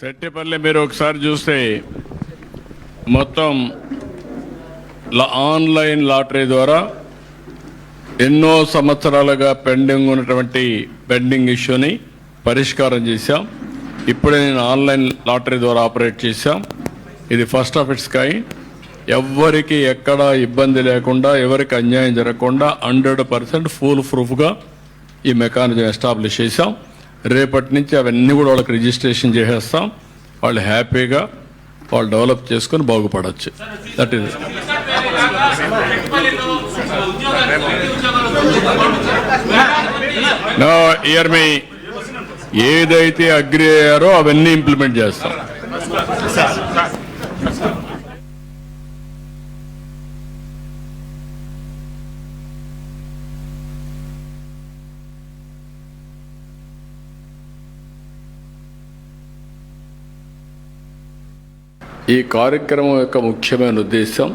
సెట్టిపల్లి మీరు ఒకసారి చూస్తే మొత్తం లా- ఆన్లైన్ లాటరీ ద్వారా ఎన్నో సంవత్సరాలుగా పెండింగ్ ఉన్నటువంటి పెండింగ్ ఇష్యూని పరిష్కారం చేశాం. ఇప్పుడే నేను ఆన్లైన్ లాటరీ ద్వారా ఆపరేట్ చేశాం. ఇది ఫస్ట్ ఆఫ్ ఇట్స్ కాయి ఎవ్వరికి ఎక్కడ ఇబ్బంది లేకుండా ఎవరికి అన్యాయం జరగకుండా హండ్రెడ్ పర్సెంట్ ఫుల్ ప్రూఫ్గా ఈ మెకానిజం ఎస్టాబ్లిష్ చేశాం. రేపటి నుంచి అవన్నీ కూడా వాళ్ళకి రిజిస్ట్రేషన్ చేసేస్తాం. వాళ్ళు హ్యాపీగా వాళ్ళు డెవలప్ చేసుకొని బాగుపడవచ్చు దట్ ఈస్ ఇయర్ మీ ఏదైతే అగ్రి అయ్యారో అవన్నీ ఇంప్లిమెంట్ చేస్తాం. ఈ కార్యక్రమం యొక్క ముఖ్యమైన ఉద్దేశం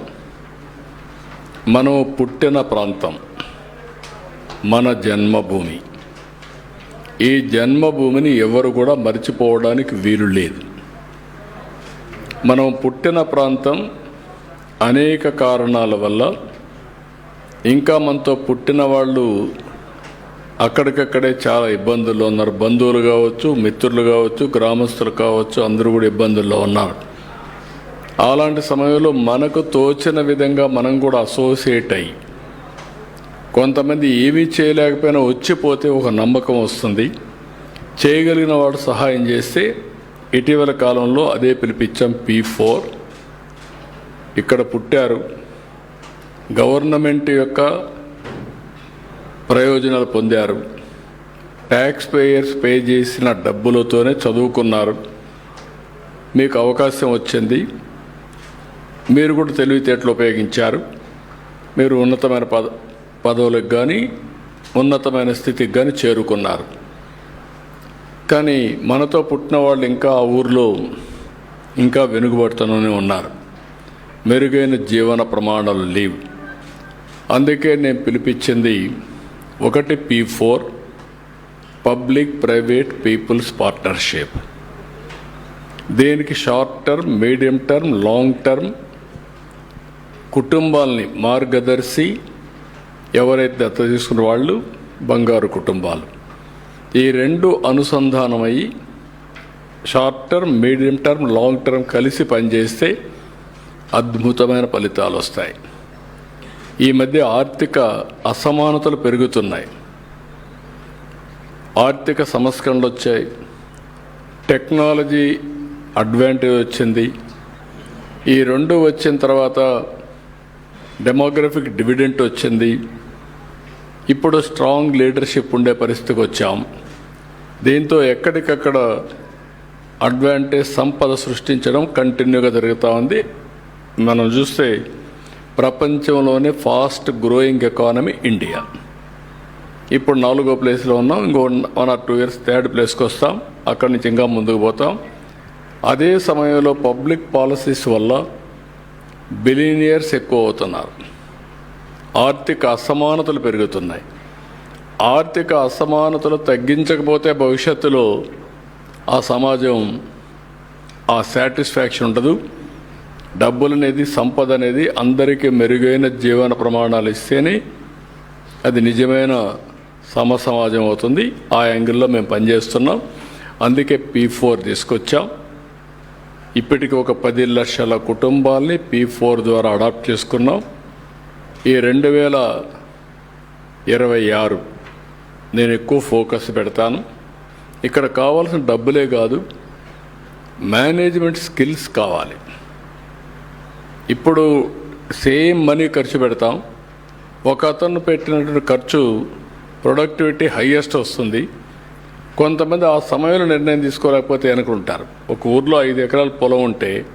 మనం పుట్టిన ప్రాంతం మన జన్మభూమి. ఈ జన్మభూమిని ఎవరు కూడా మర్చిపోవడానికి వీలు లేదు. మనం పుట్టిన ప్రాంతం అనేక కారణాల వల్ల ఇంకా మనతో పుట్టిన వాళ్ళు అక్కడికక్కడే చాలా ఇబ్బందుల్లో ఉన్నారు. బంధువులు కావచ్చు మిత్రులు కావచ్చు గ్రామస్తులు కావచ్చు అందరూ కూడా ఇబ్బందుల్లో ఉన్నారు. అలాంటి సమయంలో మనకు తోచిన విధంగా మనం కూడా అసోసియేట్ అయ్యి కొంతమంది ఏమీ చేయలేకపోయినా వచ్చిపోతే ఒక నమ్మకం వస్తుంది. చేయగలిగిన వాడు సహాయం చేస్తే ఇటీవల కాలంలో అదే పిలిపించాం పీ ఫోర్ ఇక్కడ పుట్టారు. గవర్నమెంట్ యొక్క ప్రయోజనాలు పొందారు. ట్యాక్స్ పేయర్స్ పే చేసిన డబ్బులతోనే చదువుకున్నారు. మీకు అవకాశం వచ్చింది. మీరు కూడా తెలివితేటలు ఉపయోగించారు. మీరు ఉన్నతమైన పద పదవులకు కానీ ఉన్నతమైన స్థితికి కానీ చేరుకున్నారు. కానీ మనతో పుట్టిన వాళ్ళు ఇంకా ఆ ఊర్లో ఇంకా వెనుకబడుతూనే ఉన్నారు. మెరుగైన జీవన ప్రమాణాలు లేవు. అందుకే నేను పిలిపించింది ఒకటి P four public private people's partnership. దీనికి short term medium term long term కుటుంబాల్ని మార్గదర్శి ఎవరైతే దత్త తీసుకున్న వాళ్ళు బంగారు కుటుంబాలు. ఈ రెండు అనుసంధానమయ్యి short term medium term long term కలిసి పనిచేస్తే అద్భుతమైన ఫలితాలు వస్తాయి. ఈ మధ్య ఆర్థిక అసమానతలు పెరుగుతున్నాయి. ఆర్థిక సంస్కరణలు వచ్చాయి. టెక్నాలజీ అడ్వాంటేజ్ వచ్చింది. ఈ రెండు వచ్చిన తర్వాత డెమోగ్రఫిక్ డివిడెంట్ వచ్చింది. ఇప్పుడు స్ట్రాంగ్ లీడర్షిప్ ఉండే పరిస్థితికి వచ్చాం. దీంతో ఎక్కడికక్కడ అడ్వాంటేజ్ సంపద సృష్టించడం కంటిన్యూగా జరుగుతూ ఉంది. మనం చూస్తే ప్రపంచంలోనే ఫాస్ట్ గ్రోయింగ్ ఎకానమీ ఇండియా ఇప్పుడు నాలుగో ప్లేస్లో ఉన్నాం. ఇంకో one or two years third ప్లేస్కి వస్తాం. అక్కడి నుంచి ఇంకా ముందుకు పోతాం. అదే సమయంలో పబ్లిక్ పాలసీస్ వల్ల బిలీనియర్స్ ఎక్కువ అవుతున్నారు ఆర్థిక అసమానతలు పెరుగుతున్నాయి. ఆర్థిక అసమానతలు తగ్గించకపోతే భవిష్యత్తులో ఆ సమాజం ఆ సాటిస్ఫాక్షన్ ఉండదు. డబ్బులు అనేది సంపద అనేది అందరికీ మెరుగైన జీవన ప్రమాణాలు ఇస్తేనే అది నిజమైన సమ సమాజం అవుతుంది. ఆ యాంగిల్లో మేము పనిచేస్తున్నాం. అందుకే పీ ఫోర్ తీసుకొచ్చాం. ఇప్పటికి ఒక పది లక్షల కుటుంబాల్ని పీ ఫోర్ ద్వారా అడాప్ట్ చేసుకున్నాం. ఈ రెండు వేల ఇరవై ఆరు నేను ఎక్కువ ఫోకస్ పెడతాను. ఇక్కడ కావాల్సిన డబ్బులే కాదు మేనేజ్మెంట్ స్కిల్స్ కావాలి. ఇప్పుడు సేమ్ మనీ ఖర్చు పెడతాం. ఒక అతను పెట్టినటువంటి ఖర్చు ప్రొడక్టివిటీ హయ్యెస్ట్ వస్తుంది. కొంతమంది ఆ సమయంలో నిర్ణయం తీసుకోలేకపోతే అనుకుంటారు. ఒక ఊర్లో ఐదు ఎకరాల పొలం ఉంటే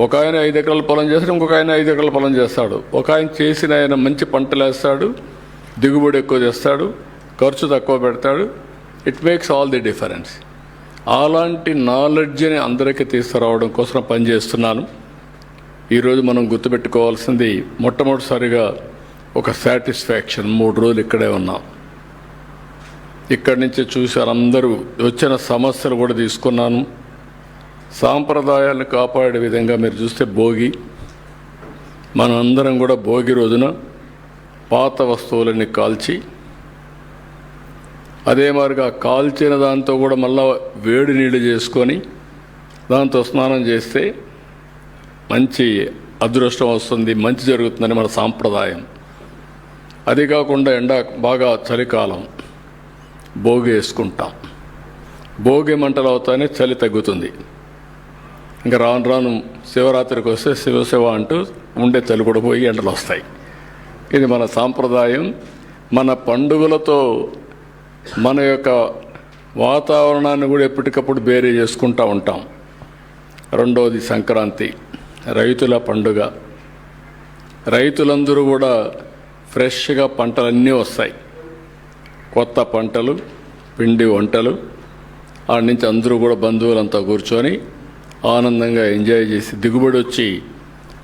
ఒక ఆయన ఐదు ఎకరాల పొలం చేస్తాడు ఇంకొక ఆయన ఐదు ఎకరాల పొలం చేస్తాడు. ఒక ఆయన చేసిన ఆయన మంచి పంటలు వేస్తాడు దిగుబడి ఎక్కువ చేస్తాడు ఖర్చు తక్కువ పెడతాడు. It makes all the difference అలాంటి నాలెడ్జ్ని అందరికీ తీసుకురావడం కోసం పనిచేస్తున్నాను ఈరోజు మనం గుర్తుపెట్టుకోవాల్సింది మొట్టమొదటిసారిగా ఒక సాటిస్ఫాక్షన్ మూడు రోజులు ఇక్కడే ఉన్నాం. ఇక్కడి నుంచి చూశారు అందరూ వచ్చిన సమస్యలు కూడా తీసుకున్నాను. సాంప్రదాయాలను కాపాడే విధంగా మీరు చూస్తే భోగి. మనందరం కూడా భోగి రోజున పాత వస్తువులన్నీ కాల్చి అదే మాదిరిగా కాల్చిన దాంతో కూడా మళ్ళా వేడి నీళ్ళు చేసుకొని దాంతో స్నానం చేస్తే మంచి అదృష్టం వస్తుంది మంచి జరుగుతుందని మన సాంప్రదాయం. అది కాకుండా ఎండ బాగా చలికాలం. భోగి వేసుకుంటాం. భోగి మంటలు అవుతానే చలి తగ్గుతుంది. ఇంకా రాను రాను శివరాత్రికి వస్తే శివశివ అంటూ ఉండే చలి కూడా పోయి ఎండలు వస్తాయి. ఇది మన సాంప్రదాయం. మన పండుగలతో మన యొక్క వాతావరణాన్ని కూడా ఎప్పటికప్పుడు బేరీ చేసుకుంటూ ఉంటాం. రెండవది సంక్రాంతి. రైతుల పండుగ. రైతులందరూ కూడా ఫ్రెష్గా పంటలన్నీ వస్తాయి. కొత్త పంటలు పిండి వంటలు ఆడ నుంచి అందరూ కూడా బంధువులంతా కూర్చొని ఆనందంగా ఎంజాయ్ చేసి దిగుబడి వచ్చి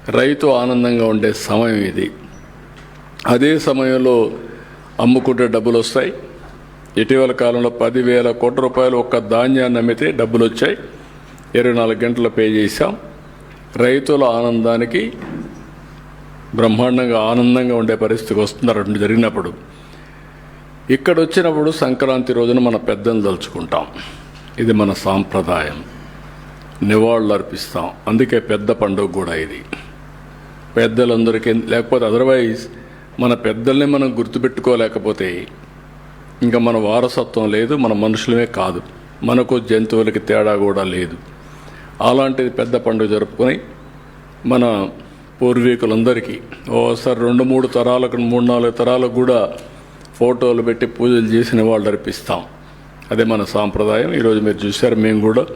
రైతు ఆనందంగా ఉండే సమయం ఇది. అదే సమయంలో అమ్ముకుంటే డబ్బులు వస్తాయి. ఇటీవల కాలంలో పదివేల కోట్ల రూపాయలు ఒక్క ధాన్యాన్ని అమ్మితే డబ్బులు వచ్చాయి. ఇరవై నాలుగు గంటలు పే చేశాం. రైతుల ఆనందానికి బ్రహ్మాండంగా ఆనందంగా ఉండే పరిస్థితికి వస్తున్నారు. జరిగినప్పుడు ఇక్కడ వచ్చినప్పుడు సంక్రాంతి రోజున మన పెద్దలు తలుచుకుంటాం. ఇది మన సాంప్రదాయం. నివాళులు అర్పిస్తాం. అందుకే పెద్ద పండుగ కూడా ఇది. పెద్దలందరికీ లేకపోతే అదర్వైజ్ మన పెద్దల్ని మనం గుర్తుపెట్టుకోలేకపోతే ఇంకా మన వారసత్వం లేదు మన మనుషులమే కాదు. మనకు జంతువులకి తేడా కూడా లేదు. అలాంటిది పెద్ద పండుగ జరుపుకొని మన పూర్వీకులందరికీ ఓసారి రెండు మూడు తరాలకు మూడు నాలుగు తరాలకు కూడా ఫోటోలు పెట్టి పూజలు చేసిన వాళ్ళు అర్పిస్తాం. అదే మన సాంప్రదాయం. ఈరోజు మీరు చూశారు మేము కూడా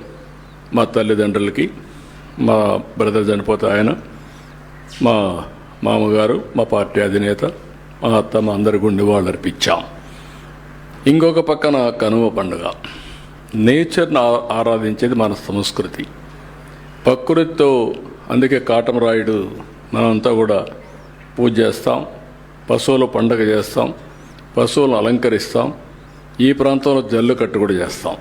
మా తల్లిదండ్రులకి మా బ్రదర్ చనిపోతే ఆయన మా మామగారు మా పార్టీ అధినేత మా అత్త మా అందరి గుండె వాళ్ళు అర్పించాం. ఇంకొక పక్కన కనుమ పండుగ. నేచర్ని ఆరాధించేది మన సంస్కృతి. ప్రకృతితో అందుకే కాటమరాయుడు మనమంతా కూడా పూజ చేస్తాం పశువుల పండుగ చేస్తాం పశువులను అలంకరిస్తాం. ఈ ప్రాంతంలో జల్లు కట్టు కూడా చేస్తాం.